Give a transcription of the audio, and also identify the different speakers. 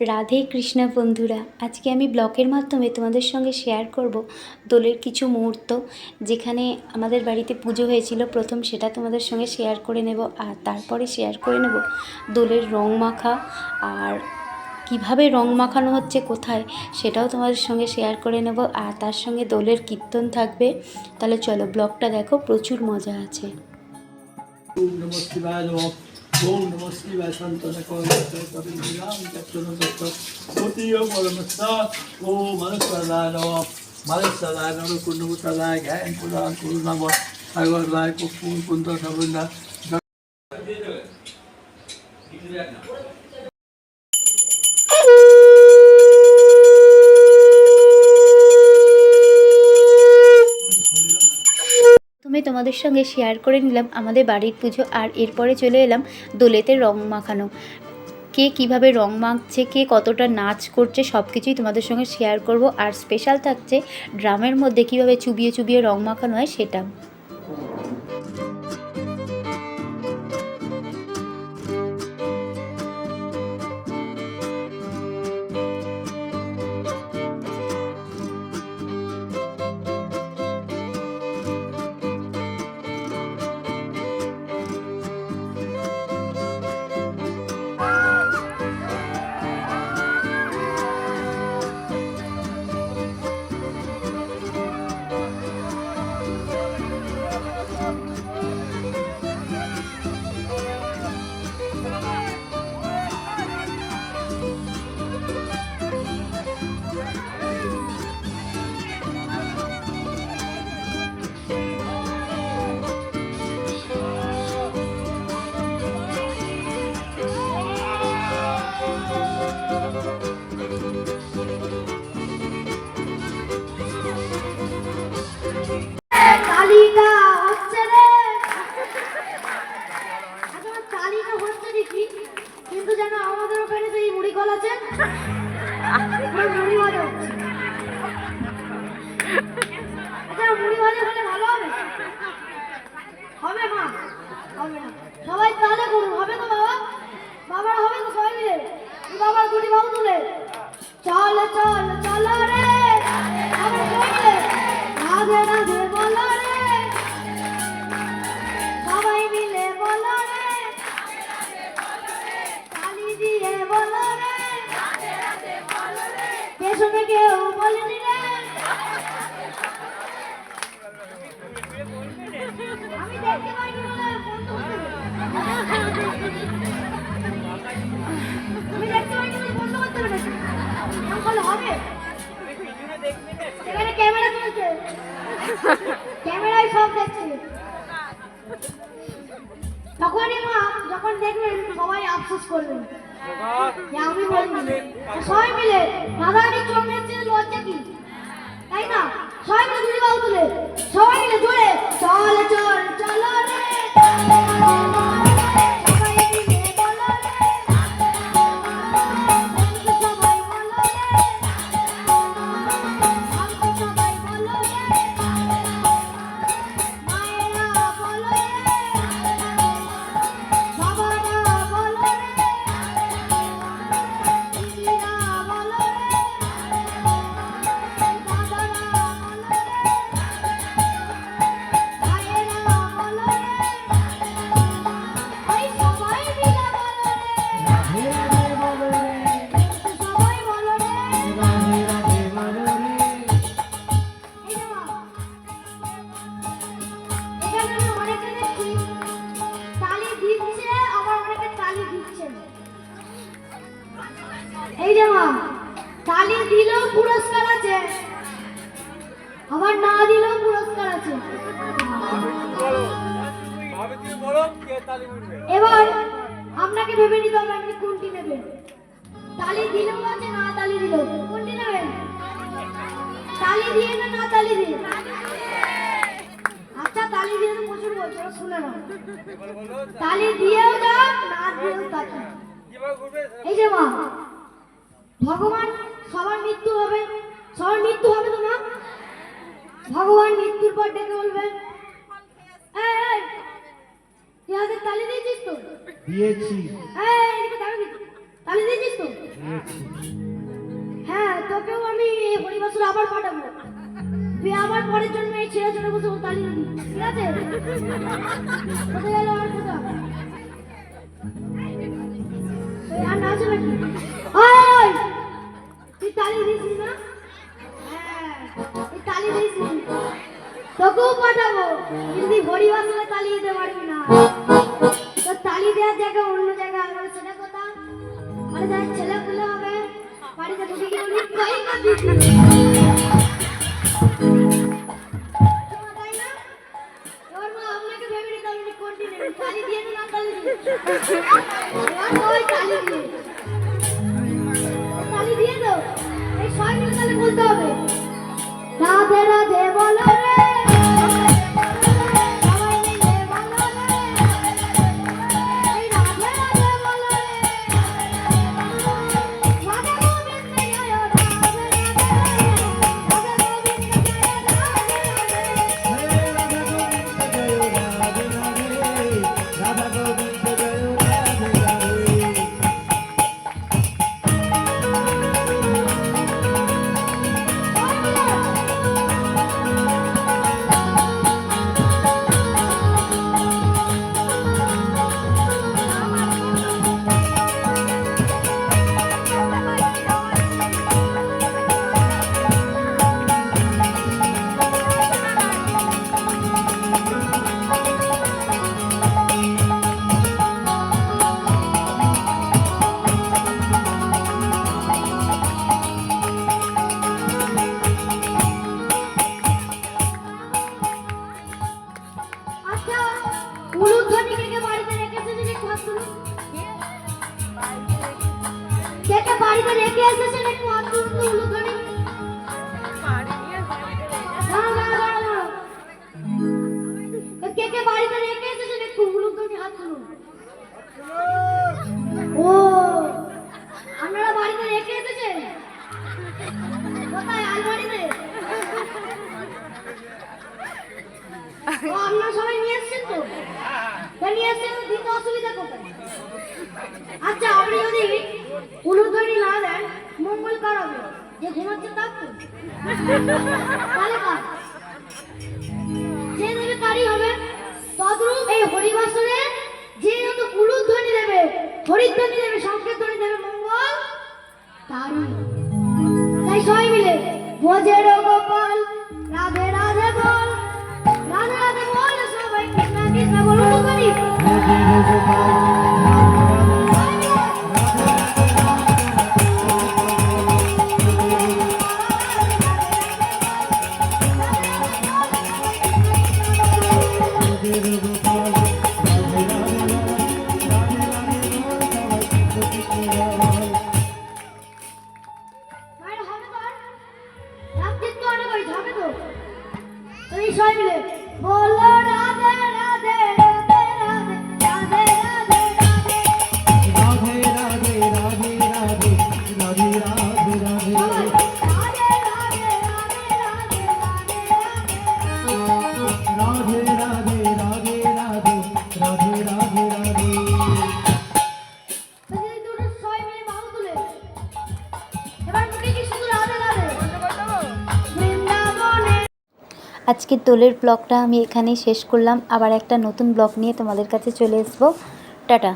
Speaker 1: রাধে কৃষ্ণ বন্ধুরা, আজকে আমি ব্লগের মাধ্যমে তোমাদের সঙ্গে শেয়ার করব দোলের কিছু মুহূর্ত, যেখানে আমাদের বাড়িতে পুজো হয়েছিল। প্রথম সেটা তোমাদের সঙ্গে শেয়ার করে নেব, আর তারপরে শেয়ার করে নেব দোলের রং মাখা, আর কীভাবে রং মাখানো হচ্ছে কোথায় সেটাও তোমাদের সঙ্গে শেয়ার করে নেব, আর তার সঙ্গে দোলের কীর্তন থাকবে। তাহলে চলো ব্লগটা দেখো, প্রচুর মজা আছে।
Speaker 2: ওম নমঃ শিবায় সন্তন কবিরাম চতুর্ণ দত্ত অতীয় পরমস্তা নমঃ মনসাদায় নমঃ কুণ্ডমুসাদায় জ্ঞান পুরাণ কুরু সাগর রায় কুকুর কুন্দ সবন্দা
Speaker 1: প্রথমে তোমাদের সঙ্গে শেয়ার করে নিলাম আমাদের বাড়ির পুজো আর এরপরে চলে এলাম দোলেতে রং মাখানো। কে কীভাবে রং মাখছে, কে কতটা নাচ করছে সব কিছুই তোমাদের সঙ্গে শেয়ার করব। আর স্পেশাল থাকছে ড্রামের মধ্যে কীভাবে চুবিয়ে চুবিয়ে রং মাখানো হয় সেটা।
Speaker 3: না। সবাই তাহলে করুন। হবে তো বাবা? বাবার হবে তো সবাই মিলে? বাবার দুটি বাবু তুলে। চল চল চল রে। আমরা সবাই মিলে। রাধে রাধে। ক্যামেরায় সব দেখছে। তখনই মা যখন দেখবেন সবাই আফসোস করবেন আমি বলিনি সবাই মিলে চোখ লজ্জা কি? তাই না? সবাই তুলে, সবাই মিলে তালি দিলেও পুরস্কার আছে। আবার না দিলেও পুরস্কার আছে। এবার আপনাকে ভেবে নিতে হবে আপনি কোনটি নেবেন? তালি দিলেও আছে, না তালি দিলেও কোনটি নেবেন? তালি দিয়ে না না তালি দিয়ে? আচ্ছা তালি দিয়ে তো প্রচুর বলছে শুনে না তালি দিয়েও যাক, না দিয়েও তাক এই যে মা, ভগবান সবার মৃত্যু হবে। সবার মৃত্যু হবে তো না? ভগবান মৃত্যুর পর ডেকে তুই হাতে তালি দিয়েছিস তো?
Speaker 4: দিয়েছি।
Speaker 3: তালি দিয়েছিস তো? হ্যাঁ তোকেও আমি এই হরিবাসুর আবার পাঠাবো। তুই আবার পরের জন্য এই ছেড়ে চলে বসে তালি দিবি। ঠিক আছে? কোথায় গেল আর কোথা? আর নাচে নাকি ওই! তুই তালি দিস না হ্যাঁ তুই তালি দিস তোকেও পাঠাবো কিন্তু হরিবাসুরে তালি দিতে পারবি না তো তালি দেওয়ার জায়গায় অন্য জায়গায় আমার সেটা কথা মানে যার ছেলে পেলে হবে বাড়িতে ঢুকে গিয়ে বলি কই না দিদি তোমার তাই না? এবার মা আপনাকে ভেবে নিতে হবে যে কোনটি নেবেন। তালি দিয়ে দিন, না তালি আচ্ছা এসেছেন। কে কে বাড়িতে রেখে এসেছেন একটু উলুধ্বনি হাত ও আপনারা বাড়িতে রেখে এসেছেন ও, আপনারা সবাই নিয়ে এসছেন তা নিয়ে এসছেন তো দিতে অসুবিধা কোথায়? আচ্ছা আপনি যদি উলুধ্বনি না দেন, মঙ্গল কার হবে? যে ঘুমাচ্ছে যে দেবে তারই হবে। তদ্রূপ এই হরিবাসরে যে যত উলুধ্বনি দেবে দেবে, সংকেত ধ্বনি দেবে, মঙ্গল তারই তাই সবাই মিলে ভোজের গোপাল করি মায়ের
Speaker 1: আজকের দোলের ব্লগটা আমি এখানেই শেষ করলাম। আবার একটা নতুন ব্লগ নিয়ে তোমাদের কাছে চলে আসব। টাটা।